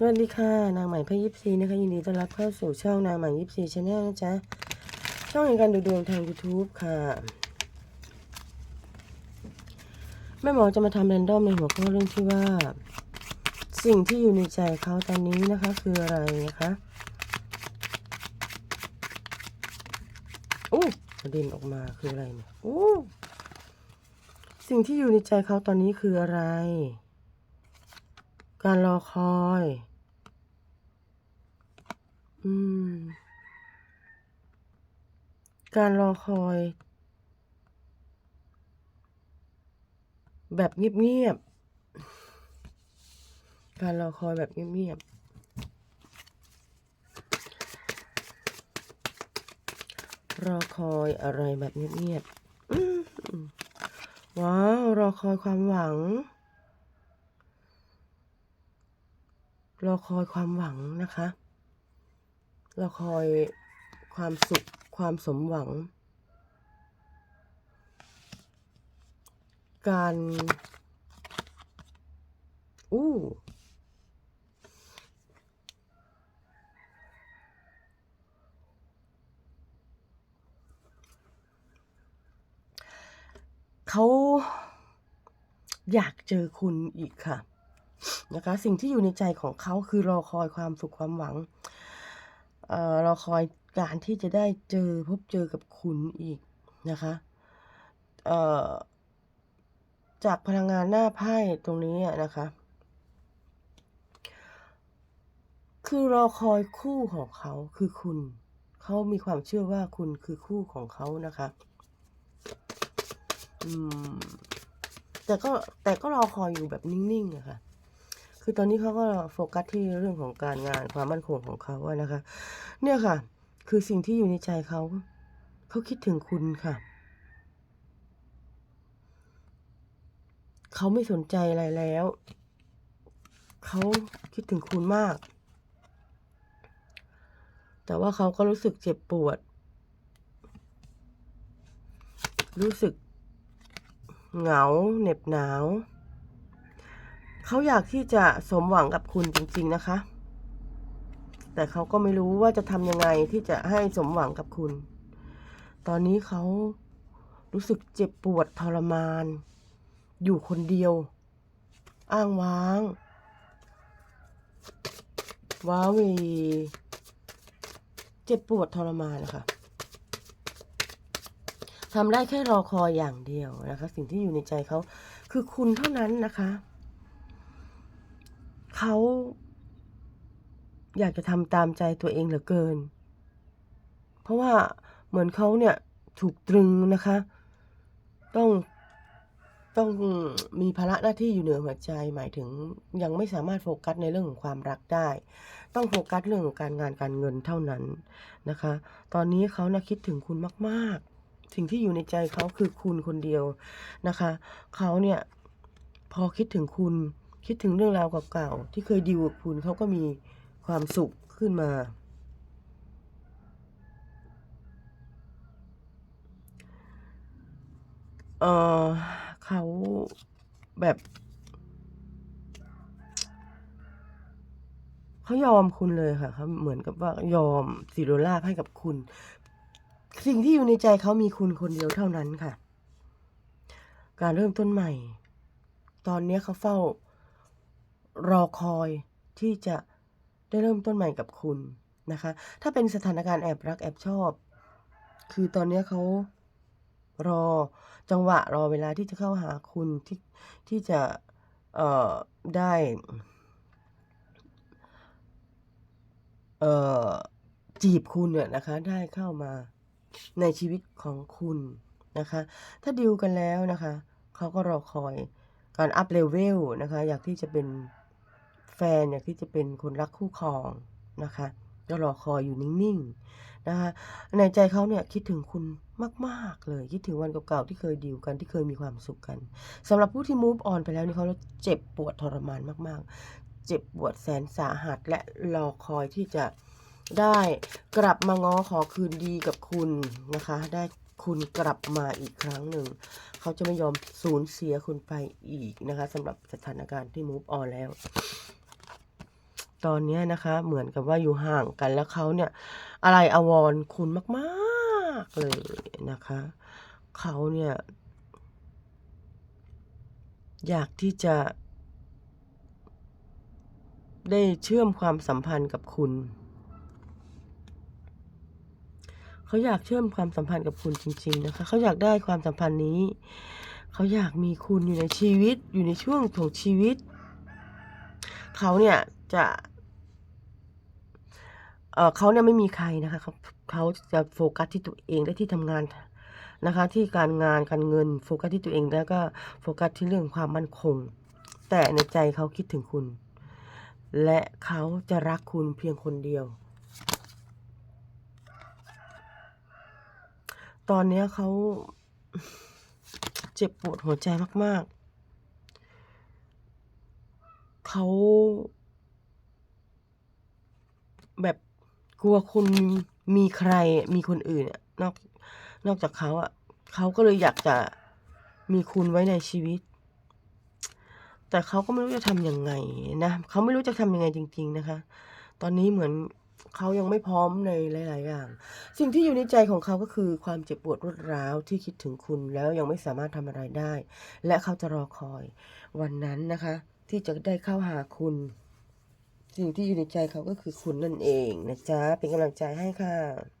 สวัสดีค่ะนางใหม่พยิปซีนะคะยินดีต้อนรับเข้าสู่ช่องนางใหม่ยิปซีชาแนลนะจ๊ะช่องในการดูดวงทาง YouTube ค่ะแม่หมอจะมาทำแรนดอมในหัวข้อเรื่องที่ว่า สิ่งที่อยู่ในใจเขาตอนนี้นะคะ คืออะไรนะคะอู้กระเด็นออกมาคืออะไรเนี่ยอู้สิ่งที่อยู่ในใจเขาตอนนี้คืออะไร การรอคอย อืม การรอคอย แบบเงียบๆ การรอคอยแบบเงียบๆ รอคอยอะไรแบบเงียบๆ ว้าว รอคอยความหวังรอคอยความหวังนะคะ รอคอยความสุขความสมหวัง การอู้เขาอยากเจอคุณอีกค่ะนะคะ สิ่งที่อยู่ในใจของเขาคือรอคอยความสุขความหวัง เรอคอยการที่จะได้เจอพบเจอกับคุณอีกนะคะจากพลังงานหน้าไพ่ตรงนี้นะคะ คือรอคอยคู่ของเขาคือคุณ เขามีความเชื่อว่าคุณคือคู่ของเขานะคะแต่ก็แต่ก็รอคอยอยู่แบบนิ่งๆอะค่ะ คือตอนนี้เขาก็โฟกัสที่เรื่องของการงานความมั่นคงของเขาอะนะคะ เนี่ยค่ะ คือสิ่งที่อยู่ในใจเขา เขาคิดถึงคุณค่ะ เขาไม่สนใจอะไรแล้ว เขาคิดถึงคุณมาก แต่ว่าเขาก็รู้สึกเจ็บปวด รู้สึกเหงาเหน็บหนาว เขาอยากที่จะสมหวังกับคุณจริง ๆนะคะ แต่เขาก็ไม่รู้ว่าจะทำยังไงที่จะให้สมหวังกับคุณ ตอนนี้เขารู้สึกเจ็บปวดทรมาน อยู่คนเดียว อ้างว้าง ว้าเหวเจ็บปวดทรมานนะคะทำได้แค่รอคอยอย่างเดียวนะคะ สิ่งที่อยู่ในใจเขาคือคุณเท่านั้นนะคะ เขาอยากจะทำตามใจตัวเองเหลือเกิน เพราะว่าเหมือนเขาเนี่ยถูกตรึงนะคะ ต้องต้องมีภาระหน้าที่อยู่เหนือหัวใจหมายถึงยังไม่สามารถโฟกัสในเรื่องของความรักได้ ต้องโฟกัสเรื่องของการงานการเงินเท่านั้นนะคะ ตอนนี้เขานะคิดถึงคุณมาก ๆ สิ่งที่อยู่ในใจเขาคือคุณคนเดียวนะคะเขาเนี่ยพอคิดถึงคุณ คิดถึงเรื่องราวเก่าๆที่เคยดีลกับคุณเขาก็มีความสุขขึ้นมา เออเขาแบบเขายอมคุณเลยค่ะเขาเหมือนกับว่ายอมสิโรลาให้กับคุณ สิ่งที่อยู่ในใจเขามีคุณคนเดียวเท่านั้นค่ะ การเริ่มต้นใหม่ ตอนนี้เขาเฝ้า รอคอยที่จะได้เริ่มต้นใหม่กับคุณนะคะ ถ้าเป็นสถานการณ์แอบรักแอบชอบ คือตอนนี้เขารอจังหวะรอเวลาที่จะเข้าหาคุณที่ที่จะเอ่อได้เอ่อจีบคุณเนี่ยนะคะ ได้เข้ามาในชีวิตของคุณนะคะ ถ้าดิวกันแล้วนะคะ เขาก็รอคอยการอัพเลเวลนะคะ อยากที่จะเป็น แฟนอยากที่จะเป็นคนรักคู่ครองนะคะก็รอคอยอยู่นิ่งๆนะคะในใจเขาเนี่ยคิดถึงคุณมาก ๆ เลย คิดถึงวันเก่าๆที่เคยดีลกันที่เคยมีความสุขกันสำหรับผู้ที่ move on ไปแล้วนี่เขาเจ็บปวดทรมานมากๆ เจ็บปวดแสนสาหัสและรอคอยที่จะได้กลับมาง้อขอคืนดีกับคุณนะคะ ได้คุณกลับมาอีกครั้งหนึ่ง เขาจะไม่ยอมสูญเสียคุณไปอีกนะคะสำหรับสถานการณ์ที่ move on แล้ว ตอนนี้นะคะ เหมือนกับว่าอยู่ห่างกันแล้วเขาเนี่ย อะไรอวรคุณมากๆเลยนะคะเขาเนี่ย อยากที่จะ ได้เชื่อมความสัมพันธ์กับคุณเขาอยากเชื่อมความสัมพันธ์กับคุณจริง ๆ นะคะ เขาอยากได้ความสัมพันธ์นี้ เขาอยากมีคุณอยู่ในชีวิตอยู่ในช่วงของชีวิต เขาเนี่ยจะเออเขาเนี่ยไม่มีใครนะคะเขาเขาจะโฟกัสที่ตัวเองและที่ทำงานนะคะ ที่การงานการเงินโฟกัสที่ตัวเองแล้วก็โฟกัสที่เรื่องความมั่นคง แต่ในใจเขาคิดถึงคุณ และเขาจะรักคุณเพียงคนเดียว ตอนนี้เขาเจ็บปวดหัวใจมาก ๆ เขาแบบกลัวคุณมีใครมีคนอื่นนอกนอกจากเขาอะเขาก็เลยอยากจะมีคุณไว้ในชีวิต แต่เขาก็ไม่รู้จะทำยังไงนะเขาไม่รู้จะทำยังไงจริง ๆนะคะ ตอนนี้เหมือนเขายังไม่พร้อมในหลาย ๆ อย่าง สิ่งที่อยู่ในใจของเขาก็คือความเจ็บปวดรวดร้าวที่คิดถึงคุณแล้วยังไม่สามารถทำอะไรได้ และเขาจะรอคอยวันนั้นนะคะ ที่จะได้เข้าหาคุณ สิ่งที่อยู่ในใจเขาก็คือคุณนั่นเองนะจ๊ะ เป็นกำลังใจให้ค่ะ